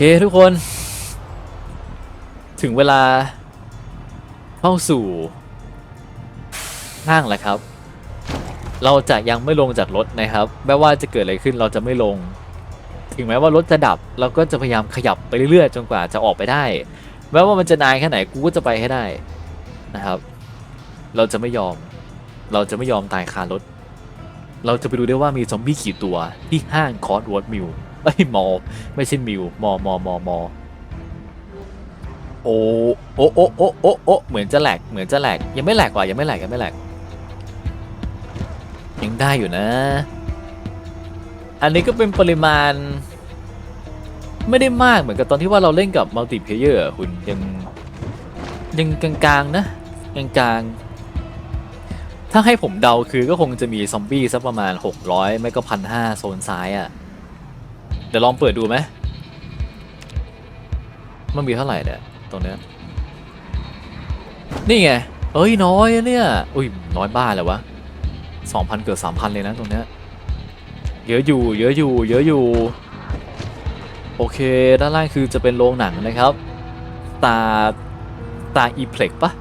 เคทุกคน ถึงเวลาเข้าสู่ห้างแล้วครับ เราจะยังไม่ลงจากรถนะครับไม่ว่าจะเกิดอะไรขึ้นเราจะไม่ลง ถึงแม้ว่ารถจะดับ เราก็จะพยายามขยับไปเรื่อยๆจนกว่าจะออกไปได้แม้ว่ามันจะนานแค่ไหนกูก็จะไปให้ได้นะครับ เราจะไม่ยอม เราจะไม่ยอมตายคารถ เราจะไปดูได้ว่ามีซอมบี้กี่ตัวที่ห้างคอร์สวอร์ดมิล เอ้ยมอ ไม่ใช่มิลมอมอมอมอโอโอโอโอโอโอเหมือนจะแหลกเหมือนจะแหลกยังไม่แหลกว่ะยังไม่แหลกยังไม่แหลกยังได้อยู่นะ อันนี้ก็เป็นปริมาณ ไม่ได้มากเหมือนกับตอนที่ว่าเราเล่นกับมัลติเพเยอร์คุณยังยังกลางๆนะกลางๆถ้าให้ผมเดาคือก็คงจะมีซอมบี้สักประมาณ 600 ไม่ก็พันห้าโซนซ้ายอะ่ะ เดี๋ยวลองเปิดดูไหมมันมีเท่าไหร่เนี่ยตรงเนี้ยนี่ไงเอ้ยน้อยเนี่ยอุ้ยน้อยบ้าเลยวะ2,000เกือบ3,000เลยนะตรงเนี้ยเยอะอยู่เยอะอยู่เยอะอยู่ โอเค ด้านล่างคือจะเป็นโรงหนังนะครับ ตาตาอีเพล็กปะ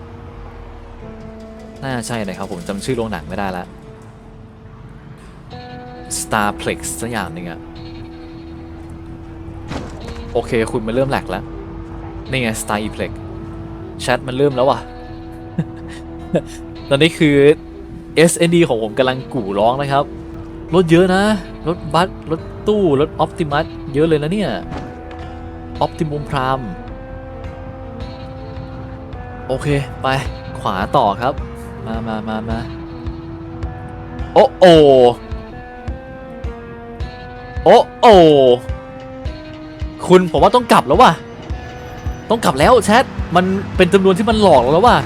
น่าใช่นะครับผมจำชื่อโรงหนังไม่ได้ละ Starplex สักอย่างหนึ่งอะ โอเค คุณมันเริ่มแหลกแล้ว นี่ไง Star e p l e x แชทมันเริ่มแล้วว่ะ ตอนนี้คือ SND ของผมกำลังกู่ร้องนะครับ รถเยอะนะ รถบัส รถตู้ รถออ t ติมัส เยอะเลยนะเนี่ยออ t ติมุมพรามโอเค ไปขวาต่อครับ มามามามาโอ้โอโอ้โอ คุณผมว่าต้องกลับแล้วว่ะต้องกลับแล้วแชทมันเป็นจำนวนที่มันหลอกเราแล้วว่ะ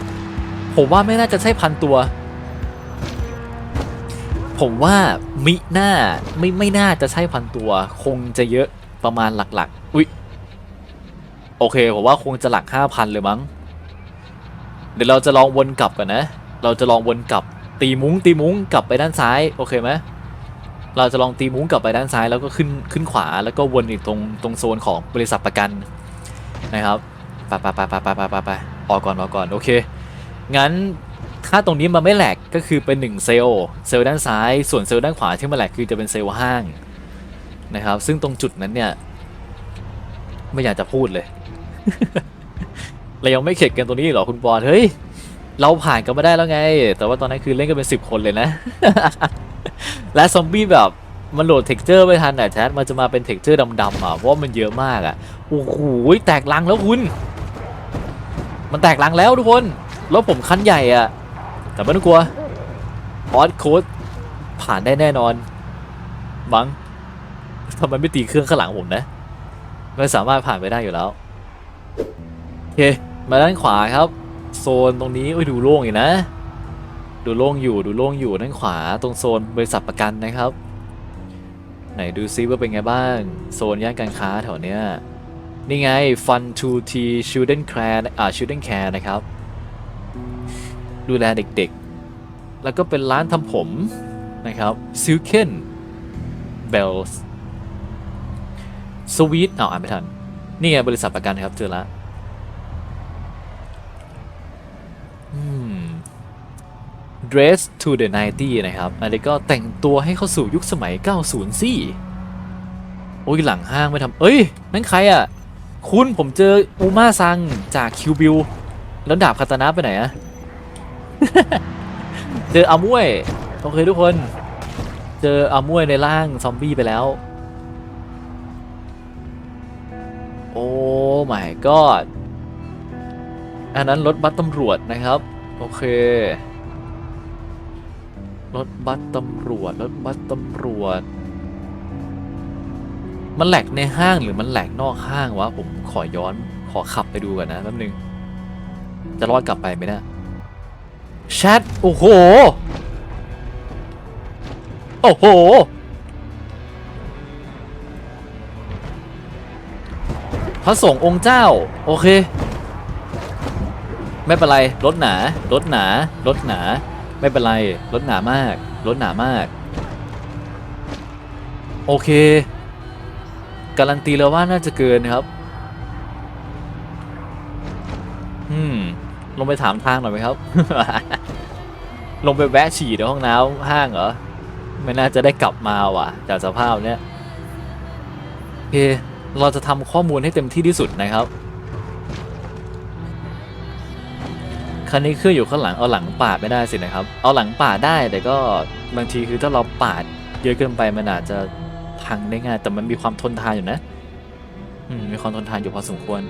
ผมว่าไม่น่าจะใช่พันตัว ผมว่ามิหน่าไม่ไม่น่าจะใช่พันตัว คงจะเยอะประมาณหลักๆอุ๊ยโอเคผมว่าคงจะหลักห้าพันเลยมั้ง เดี๋ยวเราจะลองวนกลับกันนะ เราจะลองวนกลับตีมุ้งตีมุ้งกลับไปด้านซ้าย โอเคไหม เราจะลองตีมุ้งกลับไปด้านซ้ายแล้วก็ขึ้นขึ้นขวาแล้วก็วนอีกตรงตรงโซนของบริษัทประกันนะครับไปไปไปไปไปไปไปไปออกก่อนออกก่อนโอเค งั้นถ้าตรงนี้มันไม่แหลกก็คือเป็น 1 เซลล์เซลล์ด้านซ้ายส่วนเซลล์ด้านขวาที่มันแหลกคือจะเป็นเซลล์ห้างนะครับ ซึ่งตรงจุดนั้นเนี่ย ไม่อยากจะพูดเลยเรายังไม่เข็ดกันตรงนี้หรอคุณปอนเฮ้ยเราผ่านกันมาได้แล้วไง แต่ว่าตอนนั้นคือเล่นกันเป็น10คนเลยนะ และซอมบี้แบบมันโหลดเท็กเจอร์ไม่ทันอะแชทมันจะมาเป็นเท็กเจอร์ดำๆอะเพราะมันเยอะมากอะโอ้โหแตกลังแล้วคุณ มันแตกลังแล้วทุกคนรถผมคันใหญ่อะแต่ไม่ต้องกลัวออสโค้ดผ่านได้แน่นอน มั้งทำไมไม่ตีเครื่องข้างหลังผมนะไม่สามารถผ่านไปได้อยู่แล้วโอเคมาด้านขวาครับ โซนตรงนี้โอ้ยดูโล่งอยู่นะ ดูโล่งอยู่ดูโล่งอยู่ด้านขวาตรงโซนบริษัทประกันนะครับ ไหนดูซิว่าเป็นไงบ้าง โซนย่านการค้าแถวเนี้ยนี่ไง Fun to T Children Care อ่า Children Care นะครับ ดูแลเด็กๆ แล้วก็เป็นร้านทำผมนะครับ Silken Bells Sweet อ้าวอ่านไม่ทัน นี่ไงบริษัทประกันครับเจอละอืม Dress to the 90 นะครับอันนี้ก็แต่งตัวให้เข้าสู่ยุคสมัย 90สิโอ้ยหลังห้างไม่ทำเอ้ย นั่นใครอะ คุณผมเจออูมาซังจากคิวบิลแล้วดาบคาตานะไปไหนอะเจออามวยโอเคทุกคน เจออามวยในร่างซอมบี้ไปแล้ว โอ้ my god อันนั้นรถบัสตำรวจนะครับ โอเค รถบัสตำรวจ รถบัสตำรวจ มันแหลกในห้างหรือมันแหลกนอกห้างวะ ผมขอย้อนขอขับไปดูก่อนนะแป๊บนึง จะรอดกลับไปไหมนะแชทโอ้โห โอ้โห พระสงฆ์องค์เจ้า โอเค ไม่เป็นไร รถหนา รถหนา รถหนา ไม่เป็นไรรถหนามากรถหนามาก โอเค การันตีแล้วว่าน่าจะเกินครับอืมลงไปถามทางหน่อยไหมครับ ลงไปแวะฉี่ในห้องน้ำห้างเหรอ ไม่น่าจะได้กลับมาว่ะ จากสภาพเนี้ยโอเค เราจะทำข้อมูลให้เต็มที่ที่สุดนะครับ คันนี้คืออยู่ข้างหลังเอาหลังปาดไม่ได้สินะครับ เอาหลังปาดได้แต่ก็บางทีคือถ้าเราปาดเยอะเกินไปมันอาจจะพังได้ง่ายแต่มันมีความทนทานอยู่นะมมีความทนทานอยู่พอสมควร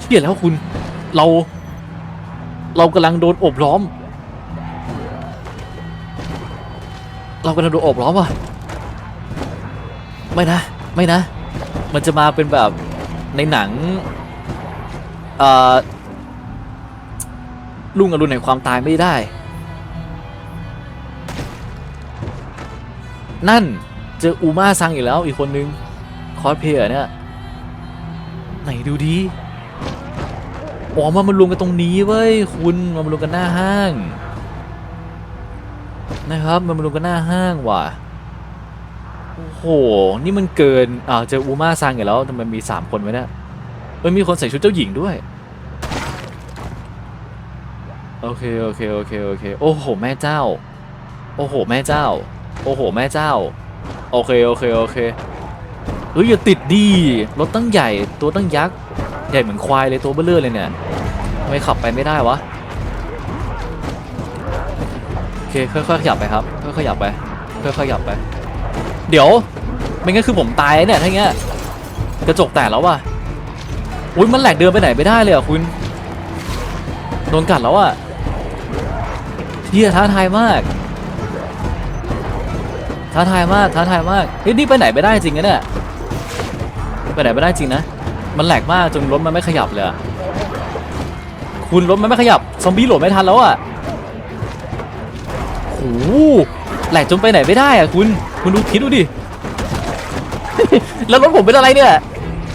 เชี่ยแล้วคุณเรา เรากำลังโดนอบล้อม เรากำลังโดนอบล้อมว่ะไม่นะ ไม่นะ มันจะมาเป็นแบบในหนัง เอ่อลุงอรุณแห่งความตายไม่ได้ นั่น เจออูมาซังอีกแล้วอีกคนนึง คอสเพลย์เนี่ย ไหนดูดีอ๋อมันมารวมกันตรงนี้เว้ยคุณมันมารวมกันหน้าห้าง นะครับ มันมารวมกันหน้าห้างว่ะโอ้โห นี่มันเกินอ่าเจออูมาซังอีกแล้วทำไมมีสามคนไว้เนี่ย อ้ยมีคนใส่ชุดเจ้าหญิงด้วย โอเคโอเคโอเคโอเคโอ้โหแม่เจ้า โอ้โหแม่เจ้า โอ้โหแม่เจ้า โอเคโอเคโอเคเฮ้ยอย่าติดดีรถตั้งใหญ่ตัวตั้งยักษ์ใหญ่เหมือนควายเลยตัวเบ้อเร่อเลยเนี่ยทำไมขับไปไม่ได้วะโอเคค่อยๆขยับไปครับค่อยๆขยับไปค่อยๆขยับไป เดี๋ยวไม่งั้นคือผมตายเนี่ยถ้าอย่างเงี้ยกระจกแตกแล้วว่ะ อุ้ยมันแหลกเดินไปไหนไม่ได้เลยอะคุณ โดนกัดแล้วอะเฮียท้าทายมาก ท้าทายมากท้าทายมากเฮ้ยนี่ไปไหนไม่ได้จริงนะเนี่ยไปไหนไม่ได้จริงนะ มันแหลกมากจนรถมันไม่ขยับเลยคุณรถมันไม่ขยับซอมบี้โหลดไม่ทันแล้วอะโหแหลกจนไปไหนไม่ได้อะคุณ คุณดูคิดดูดิ แล้วรถผมเป็นอะไรเนี่ย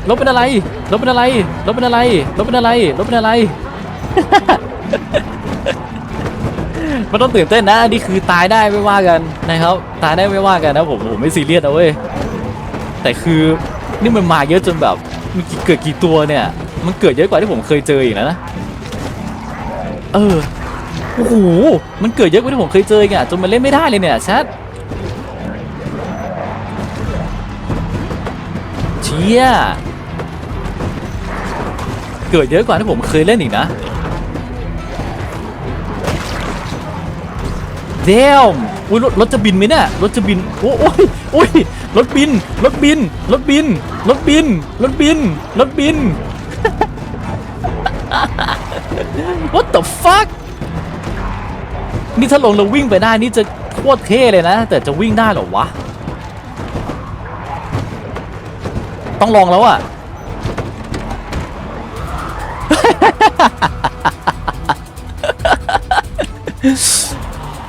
รถเป็นอะไรรถเป็นอะไรรถเป็นอะไรรถเป็นอะไรรถเป็นอะไร มันต้องตื่นเต้นนะอันนี่คือตายได้ไม่ว่ากันนะครับ ตายได้ไม่ว่ากันนะผมผมไม่ซีเรียสนะเว้ยแต่คือนี่มันมาเยอะจนแบบมีกี่เกิดกี่ตัวเนี่ย มันเกิดเยอะกว่าที่ผมเคยเจออีกนะนะเออโอ้โหมันเกิดเยอะกว่าที่ผมเคยเจออีกอะจนมันเล่นไม่ได้เลยเนี่ยแชท เชี่ยเกิดเยอะกว่าที่ผมเคยเล่นอีกนะเดมอุ้ยรถรถจะบินไหมเนี่ยรถจะบินโอ้ยโอ้ยรถบินรถบินรถบินรถบินรถบินรถบิน What the fuck นี่ถ้าลงแล้ววิ่งไปได้นี่จะโคตรเท่เลยนะ แต่จะวิ่งได้หรอวะ ต้องลองแล้วอะ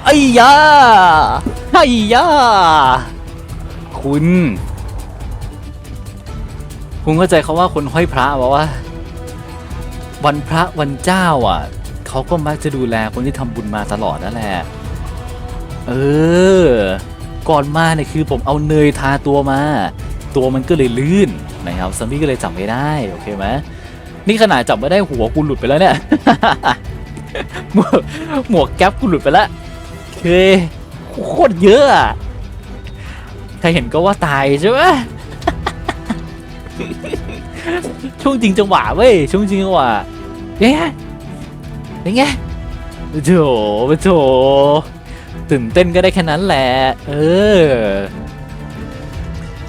ไอ้ยาไอ้ยาคุณ คุณเข้าใจเขาว่าคนห้อยพระวะว่า วันพระวันเจ้าอะ เขาก็มักจะดูแลคนที่ทำบุญมาตลอดนั่นแหละ เออ ก่อนมาเนี่ยคือผมเอาเนยทาตัวมา ตัวมันก็เลยลื่น นะครับซัมบี้ก็เลยจับไม่ได้โอเคไหมนี่ขนาดจับไม่ได้หัวกูหลุดไปแล้วเนี่ยหมวกหมวกแก๊ปกูหลุดไปแล้วเคโคตรเยอะใครเห็นก็ว่าตายใช่ไหมช่วงจริงจังหวะเว้ยช่วงจริงจังหวะเอ๊ะเป็นไงโถโถตื่นเต้นก็ได้แค่นั้นแหละ เออ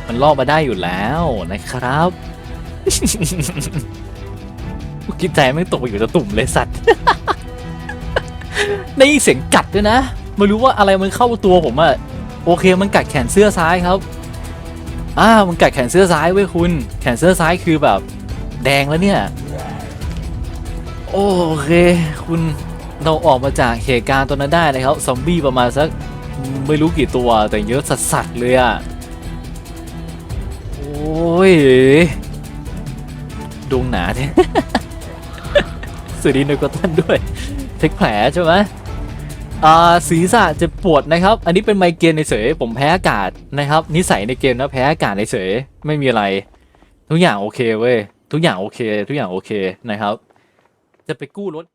มันล่อมาได้อยู่แล้วนะครับกินใจไม่ตกไปอยู่ตะตุ่มเลยสัตว์ ได้ยินเสียงกัดด้วยนะ ไม่รู้ว่าอะไรมันเข้าตัวผมอะโอเคมันกัดแขนเสื้อซ้ายครับอ่ามันกัดแขนเสื้อซ้ายเว้ยคุณ แขนเสื้อซ้ายคือแบบ แดงแล้วเนี่ย โอเค คุณเราออกมาจากเหตุการณ์ตัวนั้นได้นะครับ ซอมบี้ประมาณสักไม่รู้กี่ตัวแต่เยอะสัสๆเลยอะ อ้ยดวงหนาเนี่ยสวัสดีนกตันด้วยเทคแผลใช่ไหมอ่าศีรษะเจะปวดนะครับ อันนี้เป็นไมเกรนเฉยๆผมแพ้อากาศนะครับ นิสัยในเกมนะแพ้อากาศเฉยๆไม่มีอะไร ทุกอย่างโอเคเว้ย ทุกอย่างโอเค ทุกอย่างโอเคนะครับ จะไปกู้รถ